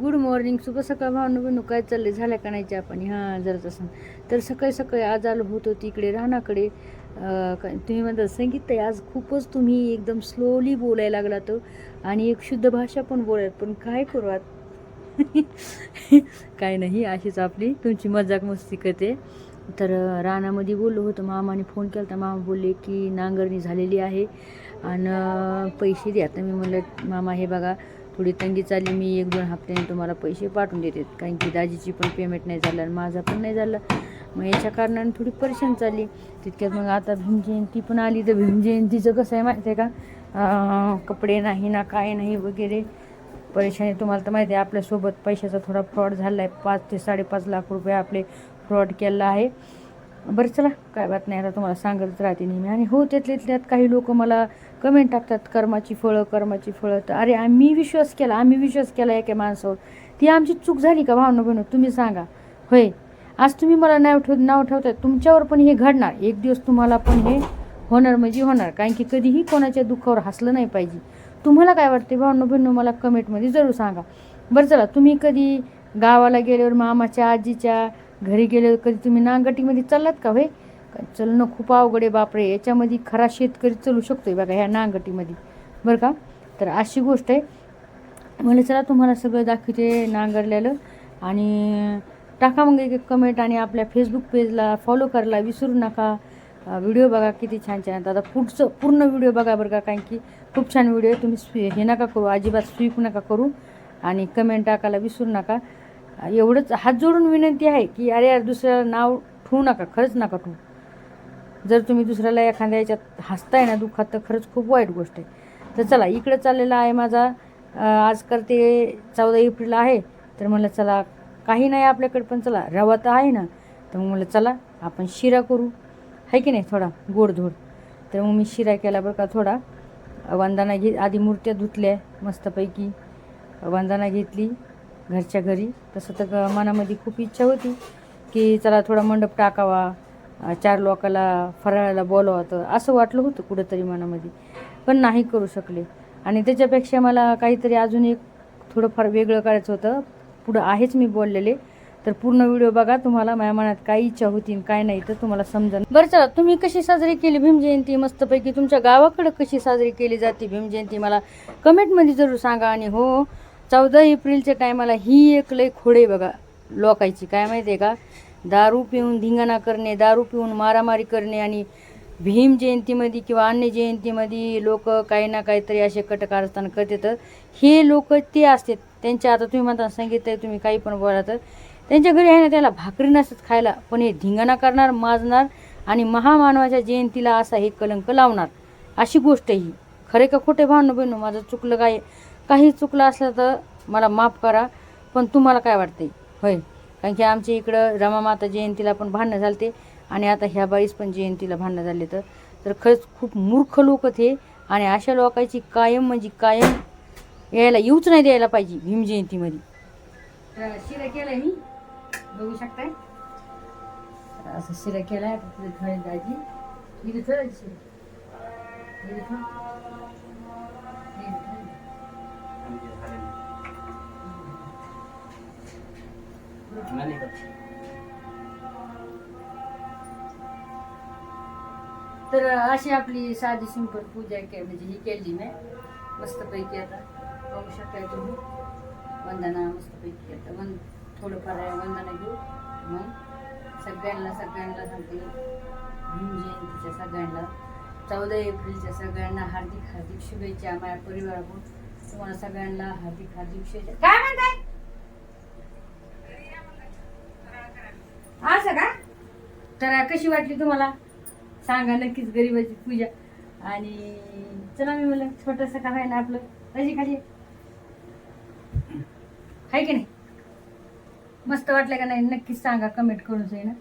Good morning शुभ सकाळ भावना बहिणू काय चाललंय? झाल्या का नाही चहा पाणी हां जरा तसं तर सकाळी सकाळी आज आलो होतो तिकडे रानाकडे. काय- तुम्ही म्हणता संगीत आहे आज खूपच तुम्ही एकदम स्लोली बोलायला लागला तो. आणि एक शुद्ध भाषा पण बोलाय पण काय करू आत? काय नाही अशीच आपली तुमची मजाक मस्ती करते. तर रानामध्ये बोललो होतं मामाने फोन केला तर मामा बोलले की नांगरणी झालेली आहे. आणि पैसे द्या. तर मी म्हणलं मामा हे बघा थोडी तंगी चालली मी एक दोन हप्त्याने तुम्हाला पैसे पाठवून देते. कारण की दाजीची पण पेमेंट नाही झालं आणि माझा पण नाही झालं. मग याच्या कारणाने थोडी परेशान चालली. तितक्यात मग आता भीम जयंती पण आली. तर भीम जयंतीचं कसं आहे माहिती आहे का? कपडे नाही ना काय नाही वगैरे. परेशानी तुम्हाला तर माहिती आहे आपल्यासोबत पैशाचा थोडा फ्रॉड झाला आहे पाच ते साडेपाच लाख रुपये आपले फ्रॉड केला आहे. बरं चला. काय बात नाही आता तुम्हाला सांगतच राहते नेहमी. आणि हो त्यातल्या त्यात काही लोक मला कमेंट टाकतात कर्माची फळं कर्माची फळं. तर अरे आम्ही विश्वास केला आम्ही विश्वास केला एका माणसावर. ती आमची चूक झाली का भावना बहिणू? तुम्ही सांगा. होय. आज तुम्ही मला नाव ठेव नाव ठेवताय. तुमच्यावर पण हे घडणार. एक दिवस तुम्हाला पण हे होणार म्हणजे होणार. कारण की कधीही कोणाच्या दुःखावर हसलं नाही पाहिजे. तुम्हाला काय वाटते भावना बहिणू मला कमेंटमध्ये जरूर सांगा. बरं चला. तुम्ही कधी गावाला गेल्यावर मामाच्या आजीच्या घरी गेले कधी तुम्ही नांगटीमध्ये चाललात का भाई चलणं खूप अवघड आहे बापरे. याच्यामध्ये खरा शेतकरी चलू आहे बघा ह्या नांगटीमध्ये. बरं का? तर अशी गोष्ट आहे. म्हणजे चला तुम्हाला सगळं दाखवते नांगरलेलं. आणि टाका मग एक कमेंट आणि आपल्या फेसबुक पेजला फॉलो करायला विसरू नका. व्हिडिओ बघा किती छान छान. आता पुढचं पूर्ण व्हिडिओ बघा बरं का कारण की खूप छान व्हिडिओ आहे. तुम्ही स्वी हे नका करू अजिबात स्वीप नका करू. आणि कमेंट टाकायला विसरू नका. एवढंच हात जोडून विनंती आहे की अरे यार दुसऱ्याला नाव ठेवू नका खरंच नका ठेवू. जर तुम्ही दुसऱ्याला एखाद्या याच्यात हसताय ना दुःखात तर खरंच खूप वाईट गोष्ट आहे. तर चला इकडं चाललेला आहे माझा आज करते चौदा एप्रिल आहे. तर म्हटलं चला काही नाही आपल्याकडे पण चला रवा तर आहे ना. तर मग म्हणलं चला आपण शिरा करू. आहे की नाही? थोडा गोडधोड. तर मग मी शिरा केला बरं का थोडा. वंदाना घे आधी मूर्त्या धुतल्या मस्तपैकी. वंदना घेतली. घरच्या घरी. तसं तर मनामध्ये खूप इच्छा होती की चला थोडा मंडप टाकावा चार लोकाला फराळाला बोलावं तर असं वाटलं होतं कुठंतरी मनामध्ये. पण नाही करू शकले. आणि त्याच्यापेक्षा मला काहीतरी अजून एक थोडंफार वेगळं करायचं होतं. पुढं आहेच मी बोललेले. तर पूर्ण व्हिडिओ बघा तुम्हाला माझ्या मनात काय इच्छा होती आणि काय नाही तर तुम्हाला समजा बरं चला तुम्ही कशी साजरी केली भीम जयंती? मस्तपैकी तुमच्या गावाकडं कशी साजरी केली जाते भीम जयंती? मला कमेंटमध्ये जरूर सांगा आणि हो चौदा एप्रिलच्या टायमाला ही एक लय खोडे बघा लोकायची. काय माहिती आहे का? दारू पिऊन धिंगाणा करणे दारू पिऊन मारामारी करणे आणि भीम जयंतीमध्ये किंवा अन्य जयंतीमध्ये लोक काही ना काहीतरी असे कटकारस्थान करते तर हे लोक ते असतात. त्यांच्या आता तुम्ही म्हणता सांगितलं तुम्ही काही पण बोला तर. त्यांच्या घरी आहे ना त्याला भाकरी नसत खायला पण हे धिंगाणा करणार माजणार आणि महामानवाच्या जयंतीला असा हे कलंक लावणार. अशी गोष्ट ही. खरे का खोटे भावनं बहिणू माझं चुकलं काय? काही चुकलं असलं तर मला माफ करा पण तुम्हाला काय वाटते होय. कारण की आमच्या इकडं रमामाता जयंतीला पण भांडणं झालते आणि आता ह्या बाईस पण जयंतीला भांडणं झाले तर. तर खरंच खूप मूर्ख लोक ते आणि अशा लोकांची कायम म्हणजे कायम यायला येऊच नाही द्यायला पाहिजे भीम जयंतीमध्ये. शिरा केलाय मी. बघू शकताय. असं शिरा केलाय. आता तिथे थोडी दाजी तर अशी आपली साधी सिंपल पूजा के म्हणजे ही केली मी. मस्तपैकी आता. पाहू शकताय तुम्ही. वंदना मस्तपैकी आता. वन थोडंफार आहे वंदना घेऊ. मग सगळ्यांना सगळ्यांना सांगते. भीम जयंतीच्या सगळ्यांना चौदा एप्रिलच्या सगळ्यांना हार्दिक हार्दिक शुभेच्छा. माझ्या परिवाराकडून तुम्हाला सगळ्यांना हार्दिक हार्दिक शुभेच्छा. काय म्हणताय? असं का? तर कशी वाटली तुम्हाला? सांगा नक्कीच गरीबाची पूजा. आणि चला मी म्हणलं छोटस का ना आपलं? कशी खाली आहे. की नाही? मस्त वाटलं का नाही? नक्कीच सांगा कमेंट करून आहे ना.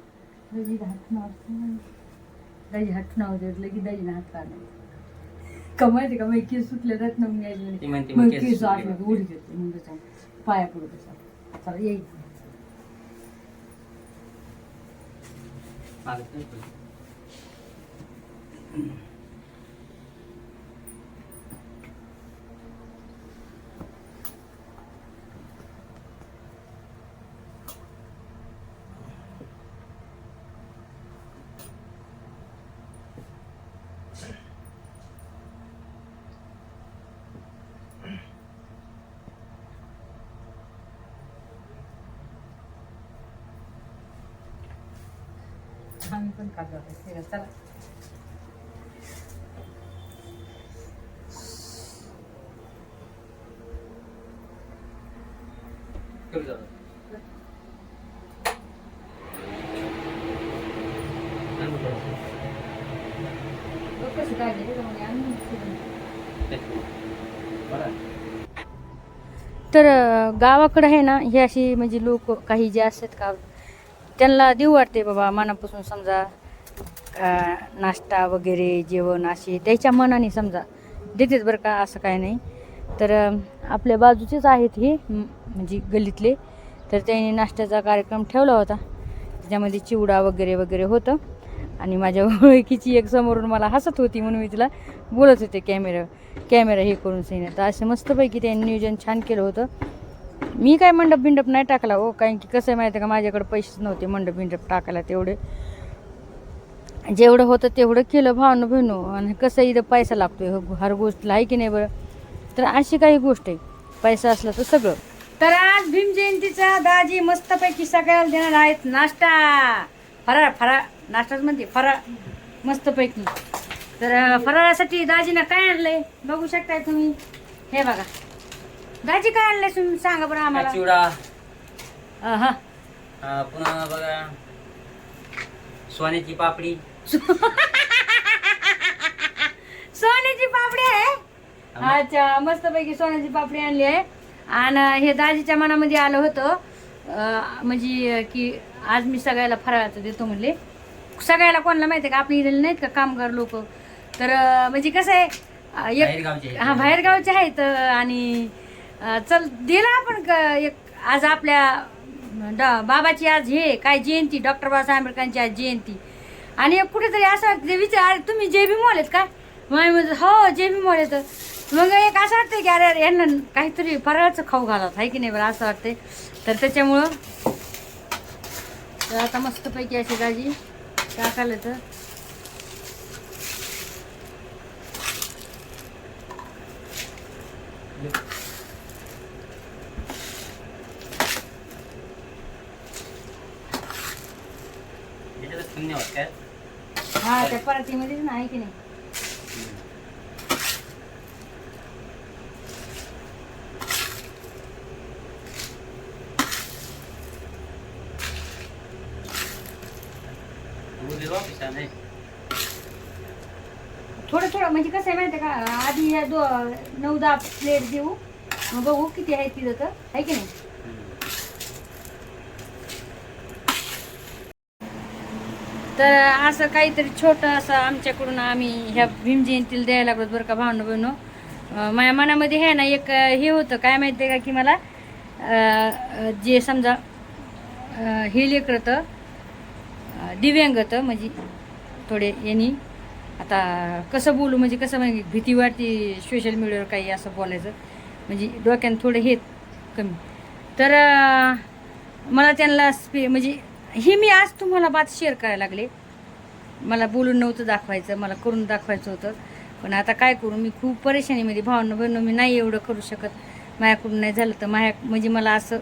दजी हात नाव दजी हात नाव की दजीनं हात काढला का माहिती का मग केस सुटले जात ना मग केस. आतमध्ये उडी मग त्याच्या पाया पडू तसा चला येईल मागत नाही आम्ही पण खात जातो चला तर गावाकडं आहे ना हे अशी म्हणजे लोक काही जे असतात का त्यांना देऊ वाटते बाबा मनापासून समजा नाश्ता वगैरे जेवण असे त्याच्या मनाने समजा देतेच बरं का असं काय नाही. तर आपल्या बाजूचेच आहेत हे म्हणजे गल्लीतले. तर त्यांनी नाश्त्याचा कार्यक्रम ठेवला होता. त्याच्यामध्ये चिवडा वगैरे वगैरे होतं. आणि माझ्या ओळखीची एक समोरून मला हसत होती म्हणून मी तिला बोलत होते कॅमेरा कॅमेरा हे करून सैन्य तर असं मस्तपैकी त्यांनी नियोजन छान केलं होतं. मी काय मंडप बिंडप नाही टाकला हो कारण की कसं आहे माहिती आहे का माझ्याकडे पैसेच नव्हते मंडप बिंडप टाकायला तेवढे. जेवढं होतं तेवढं केलं भावनं बहिणू आणि कसं इथं पैसा लागतोय हर गोष्टीला आहे की नाही बरं? तर अशी काही गोष्ट आहे पैसा असला तर सगळं. तर आज भीम जयंतीचा दाजी मस्तपैकी सगळ्याला देणार आहेत नाश्ता. फराळ फराळ नाश्ताच म्हणते फराळ मस्तपैकी. तर फराळासाठी दाजीनं काय आणलंय? बघू शकताय तुम्ही. हे बघा. दाजी काय आणलंय तुम्ही? सांगा बरं आम्हाला. चिवडा हा अं, पुन्हा बघा. सोन्याची पापडी. सोन्याची पापडी आहे? अच्छा मस्तपैकी सोन्याची पापडी आणली आहे. आणि हे दाजीच्या मनामध्ये आलं होतं अं, म्हणजे की आज मी सगळ्याला फराळाचं देतो म्हणले. सगळ्याला कोणाला माहिती आहे का? आपल्या इथे नाहीत का कामगार लोक? तर अं, म्हणजे कसं आहे अं, एक बाहेरगावचे आहेत. हा बाहेरगावचे आहेत अं, आणि चल दिला आपण एक आज आपल्या ड- बाबाची आज हे काय जयंती डॉक्टर बाबासाहेब आंबेडकरांची आज जयंती. आणि कुठेतरी असं वाटतं विचार अरे तुम्ही जे बी मॉल आहेत का? मग म्हणजे हो जे बी मॉल येतं मग एक असं वाटतं की अरे यांना काहीतरी फराळाचं खाऊ घालत आहे की नाही बरं असं वाटतंय. तर त्याच्यामुळं तर आता मस्तपैकी अशी गाजी टाकायला तर. शून्य होत काय? हा त्या पराठीमध्येच ना आहे की नाही? नाही थोडं थोडं म्हणजे कसं आहे माहिती का? आधी ह्या दो नऊ दहा प्लेट देऊ. मग बघू किती आहे तिथं तर. आहे की नाही? तर असं काहीतरी छोटं असं आमच्याकडून आम्ही ह्या भीम जयंतीला द्यायला लागलो बरं का भावनो बहिणू. माझ्या मनामध्ये आहे ना एक हे होतं. काय माहिती आहे का की मला जे समजा हे लेकरं दिव्यांग तर म्हणजे थोडे यांनी आता कसं बोलू म्हणजे कसं म्हणजे भीती वाटते सोशल मीडियावर काही असं बोलायचं. म्हणजे डोक्यानं थोडं हे कमी. तर मला त्यांना स्पे म्हणजे हे मी आज तुम्हाला बात शेअर करायला लागले. मला बोलून नव्हतं दाखवायचं मला करून दाखवायचं होतं. पण आता काय करू मी खूप परेशानीमध्ये म्हणजे भावना बहिण मी नाही एवढं करू शकत. माझ्याकडून नाही झालं तर माझ्या म्हणजे मला असं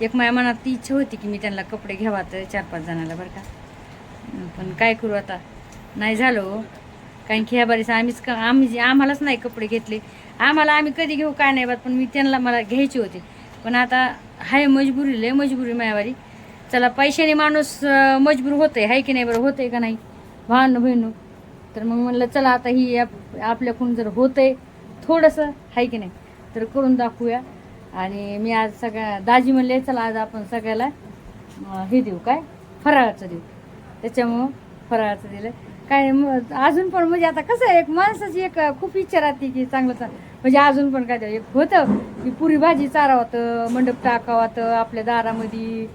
एक माझ्या मनात ती इच्छा होती की मी त्यांना कपडे घ्यावा तर चार पाच जणाला बरं का. पण काय करू आता? नाही झालं हो. कारण की ह्या बारीस आम्हीच का आम्ही आम्हालाच नाही कपडे घेतले. आम्हाला आम्ही कधी घेऊ काय नाही बात. पण मी त्यांना मला घ्यायचे होते. पण आता हाय मजबुरी लय मजबुरी मायावारी चला पैशाने माणूस मजबूर होतंय आहे की नाही बरं? होतंय का नाही? भानू बहिणू तर मग म्हणलं चला आता ही आप आपल्याकडून जर होतंय थोडंसं आहे की नाही? तर करून दाखवूया. आणि मी आज सगळ्या दाजी म्हणले चला आज आपण सगळ्याला हे देऊ काय? फराळाचं देऊ. त्याच्यामुळं फराळाचं दिलं. काय मग अजून पण म्हणजे आता कसं आहे एक माणसाची एक खूप इच्छा राहते की चांगलं चांगलं. म्हणजे अजून पण काय एक होतं की पुरी भाजी चारावतं मंडप टाकावातं आपल्या दारामध्ये.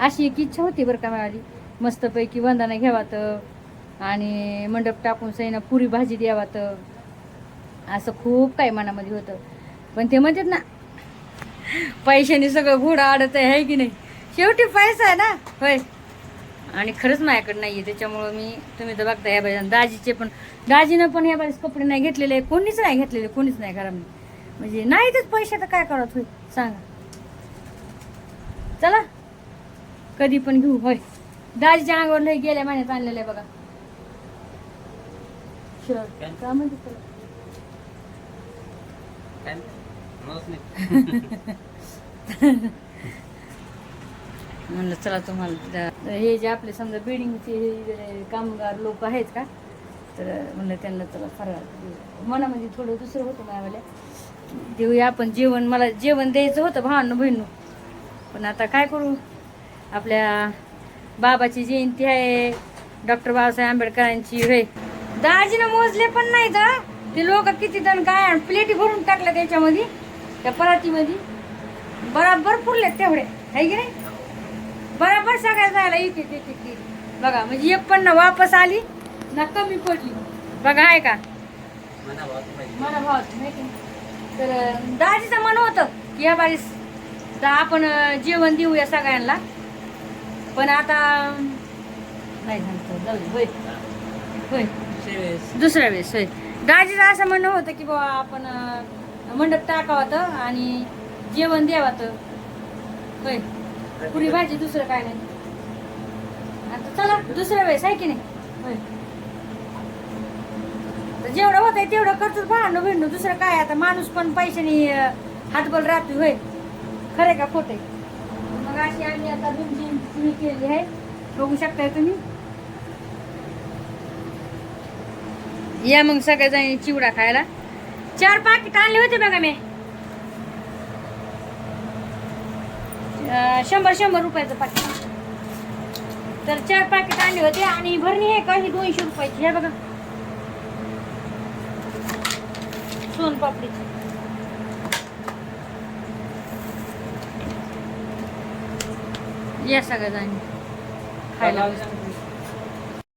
अशी एक इच्छा होती बरं का माझी. मस्तपैकी वंदना घ्यावात आणि मंडप टाकून सैना पुरी भाजी द्यावात. असं खूप काही मनामध्ये होतं. पण ते म्हणतात ना पैशाने सगळं घोडं आडत आहे की नाही? शेवटी पैसा आहे ना? होय. आणि खरंच माझ्याकडे नाही आहे त्याच्यामुळं मी तुम्ही तर बघता या बाजूला दाजीचे पण दाजीनं पण या बाजूस कपडे नाही घेतलेले कोणीच नाही घेतलेले कोणीच नाही घरामध्ये. म्हणजे नाही तर पैसे तर काय करत होय सांगा. चला. कधी पण घेऊ होय. दाजीच्या अंगावर गेल्या महिन्यात आणलेलं आहे बघा. शर्ट काय? का म्हणते त्याला? म्हणलं चला तुम्हाला त्या- हे जे आपले समजा बिल्डिंगचे हे जे कामगार लोक आहेत का? तर म्हणलं त्यांना चला फराळ देऊ. मनामध्ये थोडं दुसरं होतं माझ्यावाल्या देऊया आपण जेवण. मला जेवण द्यायचं होतं भावांनो बहिणू पण आता काय करू? आपल्या बाबाची जयंती आहे डॉक्टर बाबासाहेब आंबेडकरांची रे दाजीनं मोजले पण नाही तर ते लोक किती जण काय प्लेटी भरून टाकल्या त्याच्यामध्ये त्या परातीमध्ये. बराबर पुरलेत तेवढे आहे की नाही? बराबर सगळ्या जायला येते बघा म्हणजे एक पण ना वापस आली ना कमी पडली. बघा आहे का? मला भाव तर दाजीचं मन होतं की या बारीस तर आपण जेवण देऊया सगळ्यांना. पण आता नाही झालं जाऊ. होय. होय. दुसऱ्या वेळेस. होय. दाजीचं असं म्हणणं होतं की बाबा आपण मंडप टाकावं तर आणि जेवण द्यावं तर होय. पुरी भाजी दुसरं काय नाही. आता चला दुसऱ्या वेळेस आहे की नाही? होय. जेवढं होत आहे तेवढं करतोच भांडणं भिंडू दुसरं काय आता माणूस पण पैशाने हातबल राहतो होय. खरे का खोटे मग अशी आम्ही आता तुमची केली आहे. बघू शकताय तुम्ही? या मग सगळ्या चिवडा खायला. चार पाकिट आणले होते बघा मी. शंभर शंभर रुपयाचं पाकिट. तर चार पाकिट आणले होते आणि भरणी आहे का? ही दोनशे रुपयाची. हे बघा. सोनपापडीची. या सगळ्या जणी खायला. बसतो